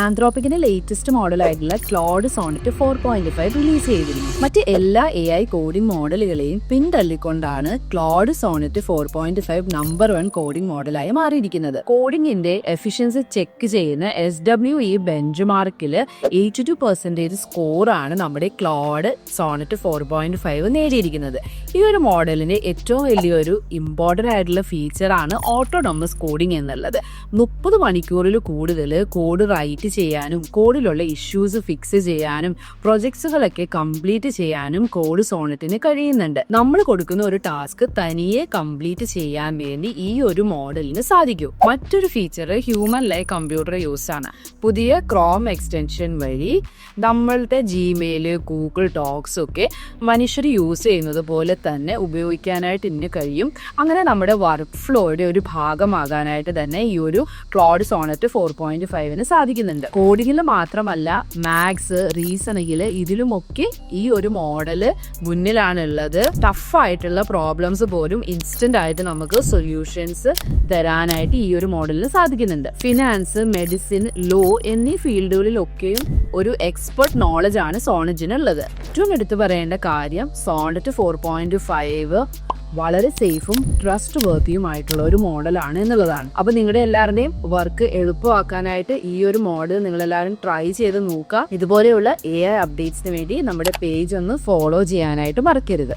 ആന്ത്രോപ്പിക്കിന്റെ latest മോഡലായിട്ടുള്ള Claude Sonnet four point five release ചെയ്തിരുന്നു. മറ്റ് എല്ലാ എ ഐ കോഡിംഗ് മോഡലുകളെയും പിന്തള്ളിക്കൊണ്ടാണ് Claude Sonnet four point five number one coding മോഡലായി മാറിയിരിക്കുന്നത്. കോഡിംഗിന്റെ എഫിഷ്യൻസി ചെക്ക് ചെയ്യുന്ന എസ് ഡബ്ല്യു ഇ ബെഞ്ച് മാർക്കിൽ എയ്റ്റി ടു പെർസെന്റേജ് സ്കോറാണ് നമ്മുടെ Claude Sonnet four point five നേടിയിരിക്കുന്നത്. ഈ ഒരു മോഡലിന്റെ ഏറ്റവും വലിയൊരു ഇമ്പോർട്ടന്റ് ആയിട്ടുള്ള ഫീച്ചറാണ് ഓട്ടോണമസ് കോഡിംഗ് എന്നുള്ളത്. മുപ്പത് മണിക്കൂറിൽ കൂടുതൽ കോഡ് റൈറ്റ് ചെയ്യാനും കോഡിലുള്ള ഇഷ്യൂസ് ഫിക്സ് ചെയ്യാനും പ്രൊജക്ട്സുകളൊക്കെ കംപ്ലീറ്റ് ചെയ്യാനും കോഡ് സോണറ്റിന് കഴിയുന്നുണ്ട്. നമ്മൾ കൊടുക്കുന്ന ഒരു ടാസ്ക് തനിയെ കംപ്ലീറ്റ് ചെയ്യാൻ വേണ്ടി ഈ ഒരു മോഡലിന് സാധിക്കും. മറ്റൊരു feature human like computer use ആണ്. പുതിയ ക്രോം എക്സ്റ്റൻഷൻ വഴി നമ്മളുടെ ജിമെയിൽ ഗൂഗിൾ ടോക്സ് ഒക്കെ മനുഷ്യർ യൂസ് ചെയ്യുന്നത് പോലെ തന്നെ ഉപയോഗിക്കാനായിട്ട് ഇന്ന് കഴിയും. അങ്ങനെ നമ്മുടെ വർക്ക് ഫ്ലോയുടെ ഒരു ഭാഗമാകാനായിട്ട് തന്നെ ഈ ഒരു ക്ലോഡ് സോണറ്റ് ഫോർ പോയിന്റ് ഫൈവിന് സാധിക്കുന്നുണ്ട് കോഡിങ്ങിൽ മാത്രമല്ല മാത്സ് റീസണിങ്ങിൽ ഇതിലുമൊക്കെ ഈ ഒരു മോഡൽ മുന്നിലാണുള്ളത്. ടഫായിട്ടുള്ള പ്രോബ്ലംസ് പോലും ഇൻസ്റ്റന്റ് ആയിട്ട് നമുക്ക് സൊല്യൂഷൻസ് തരാനായിട്ട് ഈ ഒരു മോഡലിന് സാധിക്കുന്നുണ്ട്. ഫിനാൻസ് മെഡിസിൻ ലോ എന്നീ ഫീൽഡുകളിലൊക്കെയും ഒരു എക്സ്പെർട്ട് നോളജ് ആണ് സോണറ്റിനുള്ളത് ഏറ്റവും എടുത്തു പറയേണ്ട കാര്യം സോണറ്റ് ഫോർ പോയിന്റ് ഫൈവ് വളരെ സേഫും ട്രസ്റ്റ് വർത്തിയുമായിട്ടുള്ള ഒരു മോഡലാണ് എന്നുള്ളതാണ്. അപ്പൊ നിങ്ങളുടെ എല്ലാവരുടെയും വർക്ക് എളുപ്പമാക്കാനായിട്ട് ഈ ഒരു മോഡൽ നിങ്ങൾ എല്ലാവരും ട്രൈ ചെയ്ത് നോക്കുക. ഇതുപോലെയുള്ള എ ഐ അപ്ഡേറ്റ്സിന് വേണ്ടി നമ്മുടെ പേജ് ഒന്ന് ഫോളോ ചെയ്യാനായിട്ട് മറക്കരുത്.